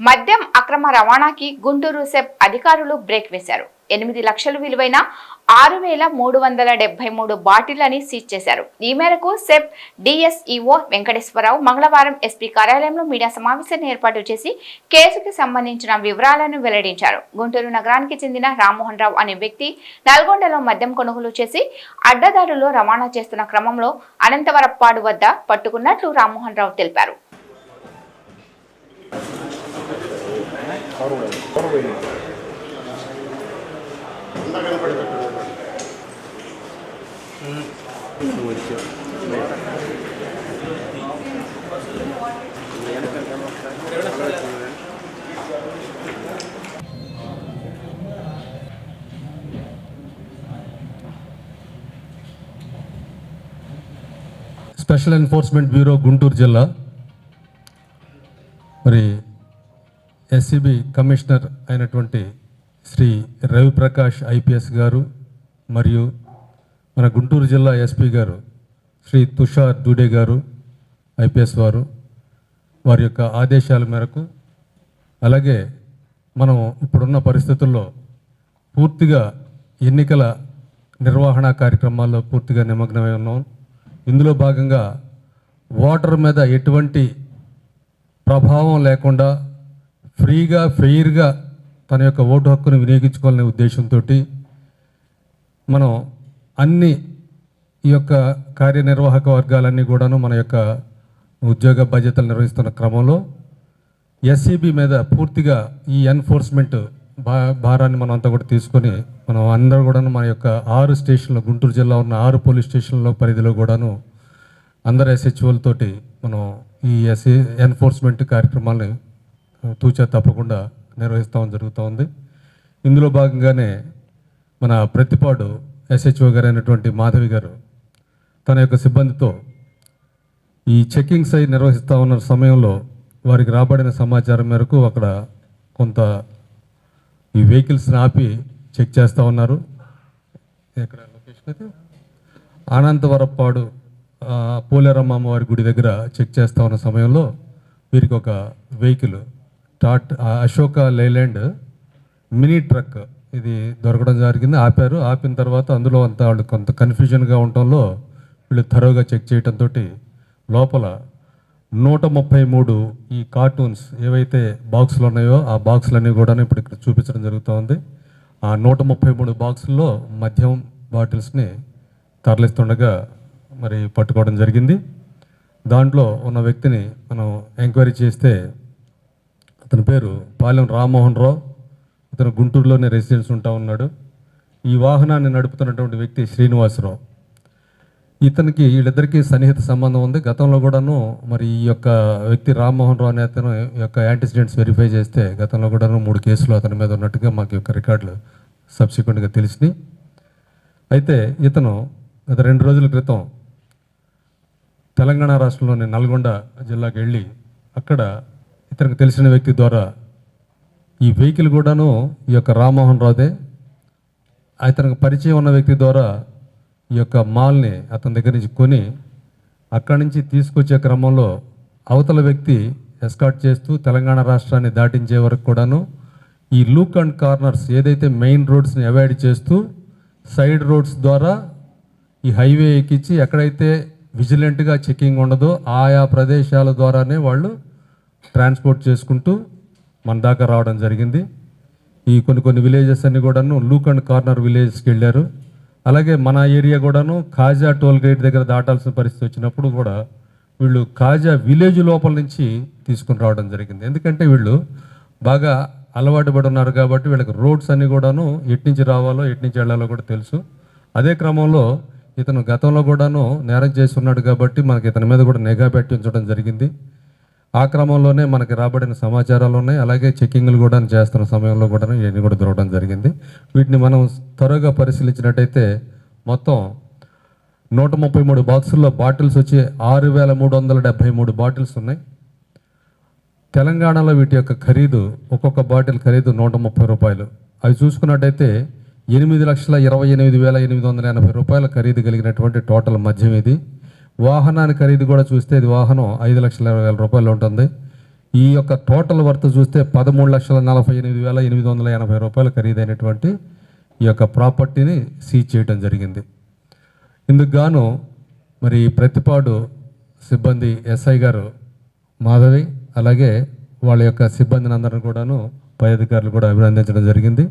మద్యం అక్రమ రవాణాకి గుంటూరు సెబ్ అధికారులు బ్రేక్ వేశారు. ఎనిమిది లక్షలు విలువైన ఆరు వేల మూడు వందల డెబ్బై మూడు బాటిళ్ళని సీజ్ చేశారు. ఈ మేరకు సెబ్ డిఎస్ఈఓ వెంకటేశ్వరరావు మంగళవారం ఎస్పీ కార్యాలయంలో మీడియా సమావేశాన్ని ఏర్పాటు చేసి కేసుకి సంబంధించిన వివరాలను వెల్లడించారు. గుంటూరు నగరానికి చెందిన రామ్మోహన్ రావు అనే వ్యక్తి నల్గొండలో మద్యం కొనుగోలు చేసి అడ్డదారులో రవాణా చేస్తున్న క్రమంలో అనంతవరప్పాడు వద్ద పట్టుకున్నట్లు రామ్మోహన్ రావు తెలిపారు. స్పెషల్ ఎన్ఫోర్స్మెంట్ బ్యూరో గుంటూరు జిల్లా మరి ఎస్సిబి కమిషనర్ అయినటువంటి శ్రీ రవిప్రకాష్ ఐపీఎస్ గారు మరియు మన గుంటూరు జిల్లా ఎస్పీ గారు శ్రీ తుషార్ దూడే గారు ఐపీఎస్ వారు వారి యొక్క ఆదేశాల మేరకు అలాగే మనం ఇప్పుడున్న పరిస్థితుల్లో పూర్తిగా ఎన్నికల నిర్వహణ కార్యక్రమాల్లో పూర్తిగా నిమగ్నమై ఉన్నాం. ఇందులో భాగంగా ఓటర్ మీద ఎటువంటి ప్రభావం లేకుండా ఫ్రీగా ఫెయిర్గా తన యొక్క ఓటు హక్కును వినియోగించుకోవాలనే ఉద్దేశంతో మనం అన్ని ఈ యొక్క కార్యనిర్వాహక వర్గాలన్నీ కూడాను మన యొక్క ఉద్యోగ బాధ్యతలు నిర్వహిస్తున్న క్రమంలో ఎస్సీబీ మీద పూర్తిగా ఈ ఎన్ఫోర్స్మెంట్ భా భారాన్ని మనం అంతా కూడా తీసుకొని మనం అందరూ కూడాను మన యొక్క ఆరు స్టేషన్లు గుంటూరు జిల్లా ఉన్న ఆరు పోలీస్ స్టేషన్ల పరిధిలో కూడాను అందరు ఎస్హెచ్ఓలతోటి మనం ఈ ఎస్ఏ ఎన్ఫోర్స్మెంట్ కార్యక్రమాలను తూచా తప్పకుండా నిర్వహిస్తాం జరుగుతూ ఉంది. ఇందులో భాగంగానే మన ప్రతిపాడు ఎస్హెచ్ఓ గారు అయినటువంటి మాధవి గారు తన యొక్క సిబ్బందితో ఈ చెకింగ్స్ అయి నిర్వహిస్తూ ఉన్న సమయంలో వారికి రాబడిన సమాచారం మేరకు అక్కడ కొంత ఈ వెహికల్స్ని ఆపి చెక్ చేస్తూ ఉన్నారు. ఎక్కడ లొకేషన్ అయితే ఆనంతవరప్పాడు పోలేరమ్మ అమ్మవారి గుడి దగ్గర చెక్ చేస్తూ ఉన్న సమయంలో వీరికి ఒక వెహికల్ టాట్ అశోక లేలాండ్ మినీ ట్రక్ ఇది దొరకడం జరిగింది. ఆపారు. ఆపిన తర్వాత అందులో అంత వాళ్ళు కొంత కన్ఫ్యూజన్గా ఉండటంలో వీళ్ళు థరోగా చెక్ చేయడంతో లోపల నూట ముప్పై మూడు ఈ కార్టూన్స్ ఏవైతే బాక్సులు ఉన్నాయో ఆ బాక్సులన్నీ కూడా ఇప్పుడు ఇక్కడ చూపించడం జరుగుతుంది. ఆ నూట ముప్పై మూడు బాక్సుల్లో మద్యం బాటిల్స్ని తరలిస్తుండగా మరి పట్టుకోవడం జరిగింది. దాంట్లో ఉన్న వ్యక్తిని మనం ఎంక్వైరీ చేస్తే అతని పేరు పాలెం రామ్మోహన్ రావు. ఇతను గుంటూరులోనే రెసిడెన్స్ ఉంటా ఉన్నాడు. ఈ వాహనాన్ని నడుపుతున్నటువంటి వ్యక్తి శ్రీనివాసరావు. ఇతనికి వీళ్ళిద్దరికీ సన్నిహిత సంబంధం ఉంది. గతంలో కూడాను మరి ఈ యొక్క వ్యక్తి రామ్మోహన్ రావు అనే అతను ఈ యొక్క యాంటిసిడెంట్స్ వెరిఫై చేస్తే గతంలో కూడాను మూడు కేసులు అతని మీద ఉన్నట్టుగా మాకు యొక్క రికార్డులు సబ్సిక్వెంట్గా తెలిసినాయి. అయితే ఇతను గత రెండు రోజుల క్రితం తెలంగాణ రాష్ట్రంలోని నల్గొండ జిల్లాకి వెళ్ళి అక్కడ ఇతనికి తెలిసిన వ్యక్తి ద్వారా ఈ వెహికల్ కూడాను ఈ యొక్క రామ్మోహన్ రావుదే. అతనికి పరిచయం ఉన్న వ్యక్తి ద్వారా ఈ యొక్క మాల్ని అతని దగ్గర నుంచి కొని అక్కడి నుంచి తీసుకొచ్చే క్రమంలో అవతల వ్యక్తి ఎస్కాట్ చేస్తూ తెలంగాణ రాష్ట్రాన్ని దాటించే వరకు కూడాను ఈ లూక్ అండ్ కార్నర్స్ ఏదైతే మెయిన్ రోడ్స్ని అవాయిడ్ చేస్తూ సైడ్ రోడ్స్ ద్వారా ఈ హైవే ఎక్కించి ఎక్కడైతే విజిలెంట్గా చెకింగ్ ఉండదో ఆయా ప్రదేశాల ద్వారానే వాళ్ళు ట్రాన్స్పోర్ట్ చేసుకుంటూ మన దాకా రావడం జరిగింది. ఈ కొన్ని కొన్ని విలేజెస్ అన్ని కూడాను లూక్ అండ్ కార్నర్ విలేజెస్కి వెళ్ళారు. అలాగే మన ఏరియా కూడాను కాజా టోల్ గేట్ దగ్గర దాటాల్సిన పరిస్థితి వచ్చినప్పుడు కూడా వీళ్ళు కాజా విలేజ్ లోపల నుంచి తీసుకుని రావడం జరిగింది. ఎందుకంటే వీళ్ళు బాగా అలవాటు పడి ఉన్నారు కాబట్టి వీళ్ళకి రోడ్స్ అన్నీ కూడాను ఎట్నుంచి రావాలో ఎట్నుంచి వెళ్ళాలో కూడా తెలుసు. అదే క్రమంలో ఇతను గతంలో కూడాను నేరం చేసి ఉన్నాడు కాబట్టి మనకి ఇతని మీద కూడా నిఘా పెట్టి ఉంచడం జరిగింది. ఆ క్రమంలోనే మనకి రాబడిన సమాచారాలు ఉన్నాయి. అలాగే చెక్కింగ్లు కూడా చేస్తున్న సమయంలో కూడా ఇవన్నీ కూడా దొరకడం జరిగింది. వీటిని మనం త్వరగా పరిశీలించినట్టయితే మొత్తం నూట ముప్పై మూడు బాక్సుల్లో బాటిల్స్ వచ్చి ఆరు వేల మూడు వందల డెబ్భై మూడు బాటిల్స్ ఉన్నాయి. తెలంగాణలో వీటి యొక్క ఖరీదు ఒక్కొక్క బాటిల్ ఖరీదు నూట ముప్పై రూపాయలు. అవి చూసుకున్నట్టయితే ఎనిమిది లక్షల ఇరవై ఎనిమిది వేల ఎనిమిది వందల ఎనభై రూపాయల ఖరీదు కలిగినటువంటి టోటల్ మద్యం ఇది. వాహనాన్ని ఖరీదు కూడా చూస్తే ఇది వాహనం ఐదు లక్షల ఇరవై వేల రూపాయలు ఉంటుంది. ఈ యొక్క టోటల్ వర్త్ చూస్తే పదమూడు లక్షల నలభై ఎనిమిది వేల ఎనిమిది వందల ఎనభై రూపాయలు ఖరీదైనటువంటి ఈ యొక్క ప్రాపర్టీని సీజ్ చేయడం జరిగింది. ఇందుకు గాను మరి ప్రతిపాడు సిబ్బంది ఎస్ఐ గారు మాధవి అలాగే వాళ్ళ యొక్క సిబ్బందిని అందరిని కూడాను పై అధికారులు కూడా అభినందించడం జరిగింది.